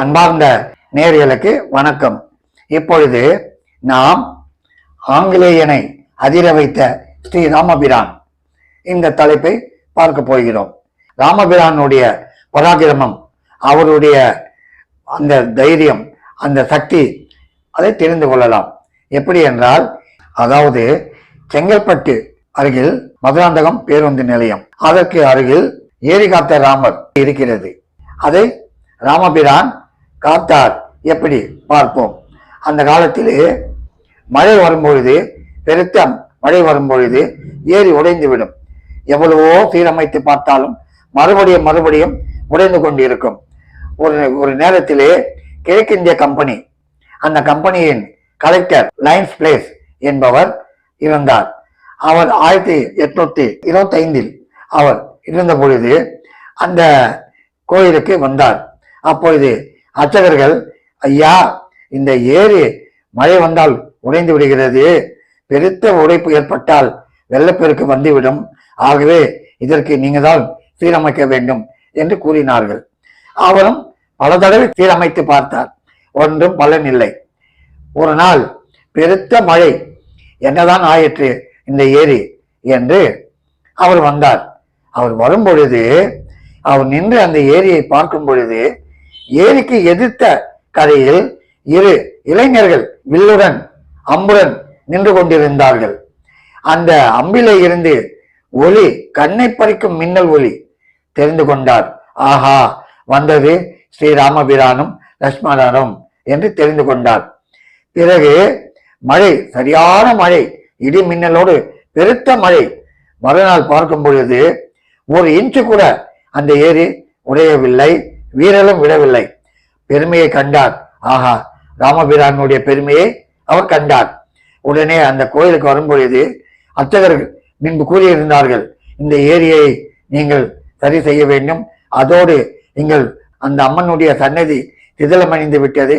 அன்பார்ந்த நேர்களுக்கு வணக்கம். இப்பொழுது நாம் ஆங்கிலேயனை அதிர வைத்த ஸ்ரீ ராமபிரான் இந்த தலைப்பை பார்க்க போகிறோம். ராமபிரானுடைய பராக்கிரமம் அவருடைய அந்த தைரியம் அந்த சக்தி அதை தெரிந்து கொள்ளலாம். எப்படி என்றால் அதாவது செங்கல்பட்டு அருகில் மதுராந்தகம் பேருந்து நிலையம். அதற்கு அருகில் ஏரிகாத்த ராமர் இருக்கிறது. அதை ராமபிரான் காத்தார். எப்படி? பார்ப்போம். அந்த காலத்தில் மழை வரும்பொழுது பெருத்த மழை வரும்பொழுது ஏரி உடைந்துவிடும். எவ்வளவோ சீரமைத்து பார்த்தாலும் மறுபடியும் மறுபடியும் உடைந்து கொண்டிருக்கும். ஒரு ஒரு நேரத்திலே கிழக்கிந்திய கம்பெனி அந்த கம்பெனியின் கலெக்டர் லைன்ஸ் பிளேஸ் என்பவர் இருந்தார். அவர் ஆயிரத்தி எட்நூத்தி இருபத்தி ஐந்தில் அவர் இருந்த பொழுது அந்த கோயிலுக்கு வந்தார். அப்பொழுது அர்ச்சகர்கள் ஐயா இந்த ஏரி மழை வந்தால் உடைந்து விடுகிறது. பெருத்த உடைப்பு ஏற்பட்டால் வெள்ளப்பெருக்கு வந்துவிடும். ஆகவே இதற்கு நீங்கள் தான் சீரமைக்க வேண்டும் என்று கூறினார்கள். அவரும் பல தடவை சீரமைத்து பார்த்தார். ஒன்றும் பலன் இல்லை ஒரு நாள் பெருத்த மழை என்னதான் ஆயிற்று இந்த ஏரி என்று அவர் வந்தார். அவர் வரும் பொழுது அவர் நின்று அந்த ஏரியை பார்க்கும் பொழுது ஏரிக்கு எதிர்த்த கரையில் இரு இளைஞர்கள் வில்லுடன் அம்புடன் நின்று கொண்டிருந்தார்கள். அந்த அம்பிலே இருந்து ஒளி கண்ணை பறிக்கும் மின்னல் ஒளி தெரிந்து கொண்டார். ஆஹா வந்தது ஸ்ரீராமபிரானும் லட்சுமணனும் என்று தெரிந்து கொண்டார். பிறகு மழை சரியான மழை இடி மின்னலோடு பெருத்த மழை. மறுநாள் பார்க்கும் பொழுது ஒரு இன்ச்சு கூட அந்த ஏரி உடையவில்லை. வீரலும் விடவில்லை. பெருமையை கண்டார். ஆஹா ராமபிரானுடைய பெருமையை அவர் கண்டார். உடனே அந்த கோயிலுக்கு வரும்பொழுது அர்ச்சகர்கள் முன்பு கூறியிருந்தார்கள் இந்த ஏரியை நீங்கள் சரி செய்ய வேண்டும். அதோடு நீங்கள் அந்த அம்மனுடைய சன்னதி சிதிலமணிந்து விட்டது.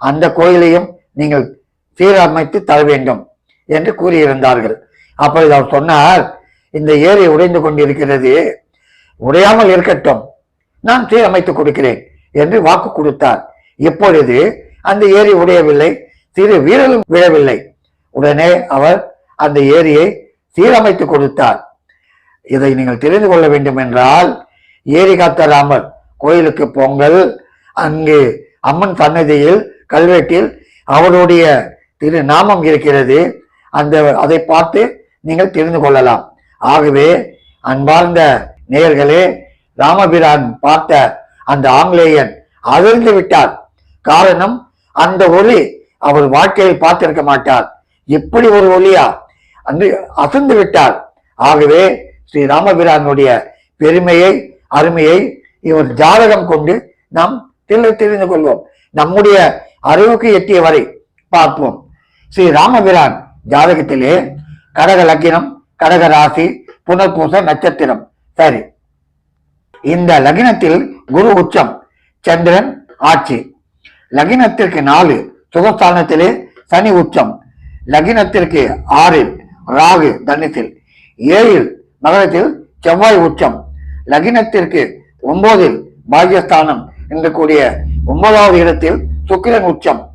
அந்த கோயிலையும் நீங்கள் சீரமைத்து தர வேண்டும் என்று கூறியிருந்தார்கள். அப்பொழுது அவர் சொன்னார் இந்த ஏரி உடைந்து கொண்டிருக்கிறது. உடையாமல் இருக்கட்டும். நான் சீரமைத்து கொடுக்கிறேன் என்று வாக்கு கொடுத்தார். இப்பொழுது அந்த ஏரி உடையவில்லை சிறு வீரலும் விழவில்லை. உடனே அவர் அந்த ஏரியை சீரமைத்து கொடுத்தார். இதை நீங்கள் தெரிந்து கொள்ள வேண்டும் என்றால் ஏரி காத்த ராமர் கோயிலுக்கு போங்கள். அங்கு அம்மன் சன்னதியில் கல்வெட்டில் அவருடைய திரு நாமம் இருக்கிறது. அந்த அதை பார்த்து நீங்கள் தெரிந்து கொள்ளலாம். ஆகவே அன்பார்ந்த நேயர்களே ராமபிரான் பார்த்த அந்த ஆங்கிலேயன் அதிர்ந்து விட்டார். காரணம் அந்த ஒளி அவர் வாழ்க்கையில் பார்த்திருக்க மாட்டார். இப்படி ஒரு ஒளியா? அன்று அசந்து விட்டார். ஆகவே ஸ்ரீ ராமபிரானுடைய பெருமையை அருமையை இவர் ஜாதகம் கொண்டு நாம் தெரிந்து கொள்வோம். நம்முடைய அறிவுக்கு எட்டிய வரை பார்ப்போம். ஸ்ரீ ராமபிரான் ஜாதகத்திலே கடக லக்கினம் கடக ராசி புனர்பூச நட்சத்திரம். சரி. இந்த லகினத்தில் குரு உச்சம் சந்திரன் ஆட்சி. லகினத்திற்கு நாலு சுகஸ்தானத்திலே சனி உச்சம். லகினத்திற்கு ஆறில் ராகு தன்னித்தில் ஏழில் மகரத்தில் செவ்வாய் உச்சம். லகினத்திற்கு ஒன்பதில் பாகியஸ்தானம் என்று கூடிய ஒன்பதாவது இடத்தில் சுக்கிரன் உச்சம்.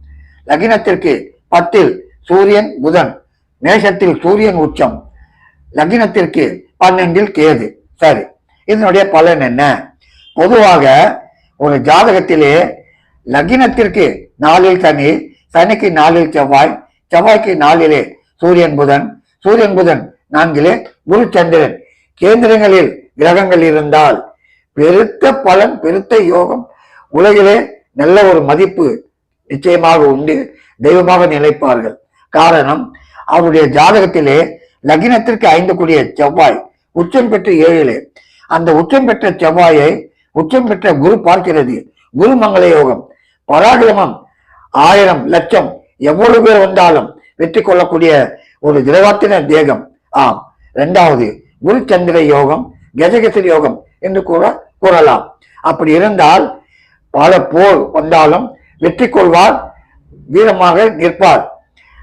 லகினத்திற்கு பத்தில் சூரியன் புதன் மேஷத்தில் சூரியன் உச்சம். லக்னத்திற்கு பன்னெண்டில் கேது. சரி. இதனுடைய பலன் என்ன? பொதுவாக ஒரு ஜாதகத்திலே லக்னத்திற்கு நாலில் சனி சனிக்கு நாலில் செவ்வாய் செவ்வாய்க்கு நாலிலே சூரியன் புதன் சூரியன் புதன் நான்கிலே குரு சந்திரன். கேந்திரங்களில் கிரகங்கள் இருந்தால் பெருத்த பலன் பெருத்த யோகம் உலகிலே நல்ல ஒரு மதிப்பு நிச்சயமாக உண்டு. தெய்வமாக நினைப்பார்கள் காரணம் அவருடைய ஜாதகத்திலே லக்னத்திற்கு ஐந்து கூடிய செவ்வாய் உச்சம் பெற்று ஏழிலே. அந்த உச்சம் பெற்ற செவ்வாயை உச்சம் பெற்ற குரு பார்க்கிறது. குரு மங்கள யோகம் பராகிரமம் ஆயிரம் லட்சம். எவ்வளவு பேர் வந்தாலும் வெற்றி கொள்ளக்கூடிய ஒரு திரவாத்தின தேகம். ஆம். இரண்டாவது குரு சந்திர யோகம் கஜகசரி யோகம் என்று கூட கூறலாம். அப்படி இருந்தால் பல போர் வந்தாலும் வெற்றி கொள்வார் வீரமாக நிற்பார்.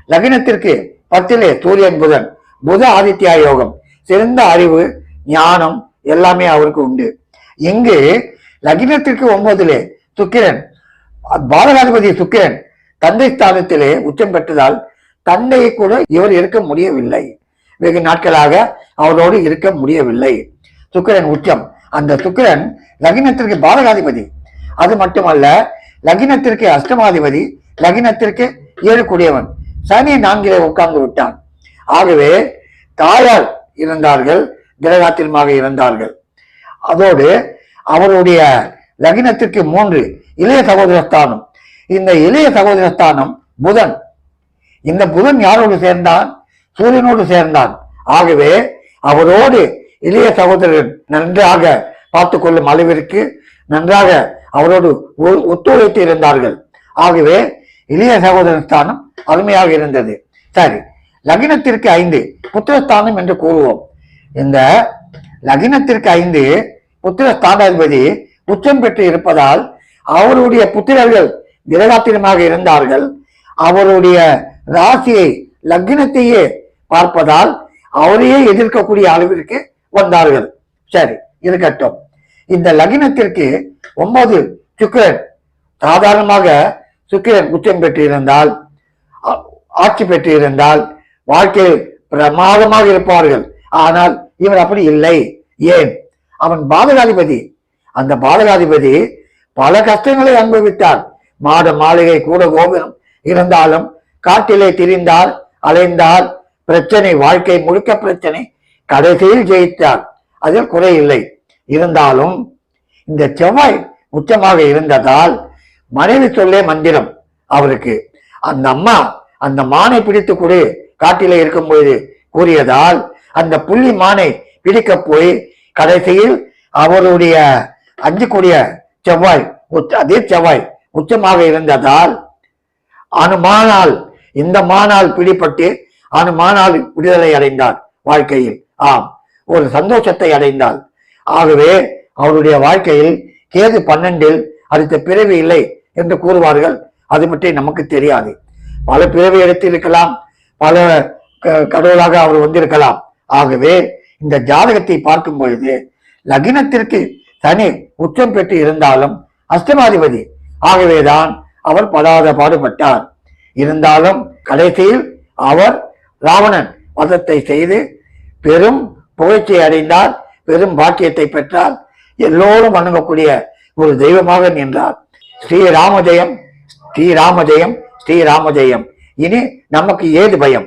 லக்னத்திற்கு பத்திலே சூரியன் புதன் புத ஆதித்யா யோகம். சிறந்த அறிவு ஞானம் எல்லாமே அவருக்கு உண்டு. இங்கு லக்னத்திற்கு ஒன்பதிலே சுக்கிரன். பாலகாதிபதி சுக்கிரன் தந்தை ஸ்தானத்திலே உச்சம் பெற்றதால் தந்தையை கூட இவர் இருக்க முடியவில்லை. வெகு நாட்களாக அவரோடு இருக்க முடியவில்லை. சுக்கிரன் உச்சம். அந்த சுக்கிரன் லக்னத்திற்கு பாலகாதிபதி. அது மட்டுமல்ல லக்னத்திற்கு அஷ்டமாதிபதி லக்னத்திற்கு ஏழு கூடியவன். சனி நான்கிலே உட்கார்ந்து விட்டான். ஆகவே தாயார் இருந்தார்கள். திரகாத்திரமாக இருந்தார்கள். அதோடு அவருடைய லக்னத்திற்கு மூன்று இளைய சகோதரஸ்தானம். இந்த இளைய சகோதரஸ்தானம் புதன். இந்த புதன் யாரோடு சேர்ந்தான்? சூரியனோடு சேர்ந்தான். ஆகவே அவரோடு இளைய சகோதரர் நன்றாக பார்த்து கொள்ளும் அளவிற்கு நன்றாக அவரோடு ஒ- ஒத்துழைத்து இருந்தார்கள். ஆகவே இளைய சகோதரன் ஸ்தானம் அருமையாக இருந்தது. சரி லக்னத்திற்கு ஐந்து புத்திரஸ்தானம் என்று கூறுவோம். இந்த லக்னத்திற்கு ஐந்து புத்திர ஸ்தானாதிபதி உச்சம் பெற்று இருப்பதால் அவருடைய புத்திரர்கள் திரகாத்திரமாக இருந்தார்கள். அவருடைய ராசியை லக்னத்தையே பார்ப்பதால் அவரையே எதிர்க்கக்கூடிய அளவிற்கு வந்தார்கள். சரி இருக்கட்டும். இந்த லக்னத்திற்கு ஒன்பது சுக்கிரன் சாதாரணமாக சுக்கிரன் உச்சம் பெற்று இருந்தால் ஆட்சி பெற்று இருந்தால் வாழ்க்கையில் பிரமாதமாக இருப்பார்கள். ஆனால் இவர் அப்படி இல்லை. ஏன்? அவன் பாதகாதிபதி. அந்த பாதகாதிபதி பல கஷ்டங்களை அனுபவித்தார். மாட மாளிகை கூட கோபுரம் இருந்தாலும் காட்டிலே திரிந்தார் அலைந்தார். பிரச்சனை வாழ்க்கை முழுக்க பிரச்சனை. கடைசியில் ஜெயித்தார். அதில் குறையில்லை இருந்தாலும் இந்த செவ்வாய் உச்சமாக இருந்ததால் மனைவி சொல்லே மந்திரம் அவருக்கு. அந்த அம்மா அந்த மானை பிடித்து கொடு காட்டிலே இருக்கும்போது கூறியதால் அந்த புள்ளி மானை பிடிக்க போய் கடைசியில் அவருடைய அஞ்சுக்குரிய செவ்வாய் அதே செவ்வாய் உச்சமாக இருந்ததால் அனுமானால் இந்த மானால் பிடிபட்டு அனுமானால் விடுதலை அடைந்தார் வாழ்க்கையில். ஆம் ஒரு சந்தோஷத்தை அடைந்தாள் ஆகவே அவருடைய வாழ்க்கையில் கேது பன்னெண்டில் அடுத்த பிறவி இல்லை என்று கூறுவார்கள். அது பற்றி நமக்கு தெரியாது. பல பிறவி எடுத்திருக்கலாம் பல க- கடவுளாக அவர் வந்திருக்கலாம். ஆகவே இந்த ஜாதகத்தை பார்க்கும் பொழுது லக்னத்திற்கு சனி உச்சம் பெற்று இருந்தாலும் அஷ்டமாதிபதி ஆகவேதான் அவர் படாத பாடுபட்டார். இருந்தாலும் கடைசியில் அவர் ராவணன் வதத்தை செய்து பெரும் புகழ்ச்சி அடைந்தார் பெரும் பாக்கியத்தை பெற்றார். எல்லோரும் வணங்கக்கூடிய ஒரு தெய்வமாக நின்றார். ஸ்ரீராமஜெயம் ஸ்ரீராமஜெயம் ஸ்ரீராமஜெயம் இனி நமக்கு ஏது பயம்?